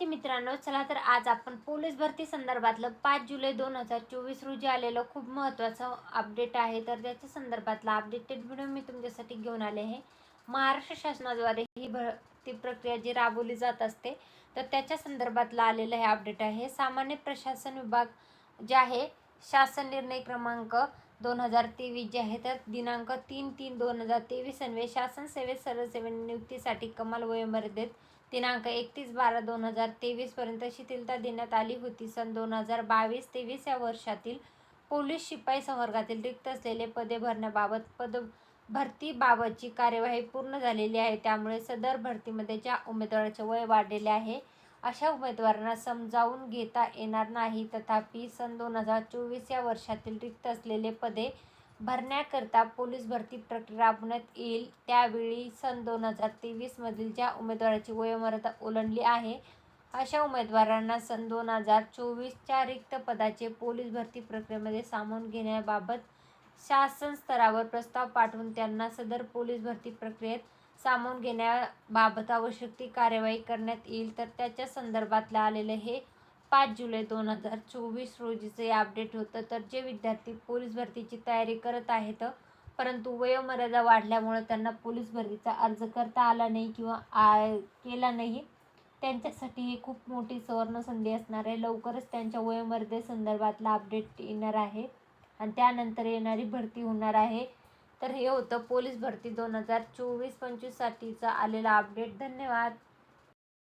विद्यार्थी मित्रांनो चला तर आज आपण पोलीस भरती संदर्भातलं पाच जुलै दोन हजार चोवीस रोजी आलेलं खूप महत्त्वाचं अपडेट आहे. तर त्याच्या संदर्भातला अपडेटेड व्हिडिओ मी तुमच्यासाठी घेऊन आले आहे. महाराष्ट्र शासनाद्वारे ही भरती प्रक्रिया जी राबवली जात असते तर त्याच्या संदर्भातलं आलेलं हे अपडेट आहे. सामान्य प्रशासन विभाग जे आहे शासन निर्णय क्रमांक दोन हजार तेवीस जे आहे तर दिनांक तीन तीन दोन हजार तेवीस अन्वे शासन सेवेत सर्वसेवा नियुक्तीसाठी कमाल वयोमर्यादेत दिनांक एकतीस बारा दोन हजार तेवीसपर्यंत शिथिलता देण्यात आली होती. सन दोन हजार बावीस तेवीस या वर्षातील पोलीस शिपाई संवर्गातील रिक्त असलेले पदे भरण्याबाबत पद भरतीबाबतची कार्यवाही पूर्ण झालेली आहे. त्यामुळे सदर भरतीमध्ये ज्या उमेदवाराचे वय वाढलेले आहे अशा उमेदवारांना समजावून घेता येणार नाही. तथापि सन दोन हजार चोवीस या वर्षातील रिक्त असलेले पदे भरण्याकरता पोलीस भरती प्रक्रिया राबवण्यात येईल. त्यावेळी सन दोन हजार तेवीसमधील ज्या उमेदवाराची वयोमर्यादा ओलांडली आहे अशा उमेदवारांना सन दोन हजार चोवीसच्या रिक्त पदाचे पोलीस भरती प्रक्रियेमध्ये सामावून घेण्याबाबत शासन स्तरावर प्रस्ताव पाठवून त्यांना सदर पोलीस भरती प्रक्रियेत सामावून घेण्याबाबत आवश्यक ती कार्यवाही करण्यात येईल. तर त्याच्या संदर्भातलं आलेलं हे पाच जुलै दोन हजार चोवीस रोजीचं अपडेट होतं. तर जे विद्यार्थी पोलीस भरतीची तयारी करत आहेत परंतु वयोमर्यादा वाढल्यामुळं त्यांना पोलीस भरतीचा अर्ज करता आला नाही किंवा आ केला नाही. त्यांच्यासाठी ही खूप मोठी सुवर्ण संधी असणार आहे. लवकरच त्यांच्या वयोमर्यादेसंदर्भातला अपडेट येणार आहे आणि त्यानंतर येणारी भरती होणार आहे. तर हे होतं पोलीस भरती दोन हजार चोवीस पंचवीससाठीचा आलेला अपडेट धन्यवाद.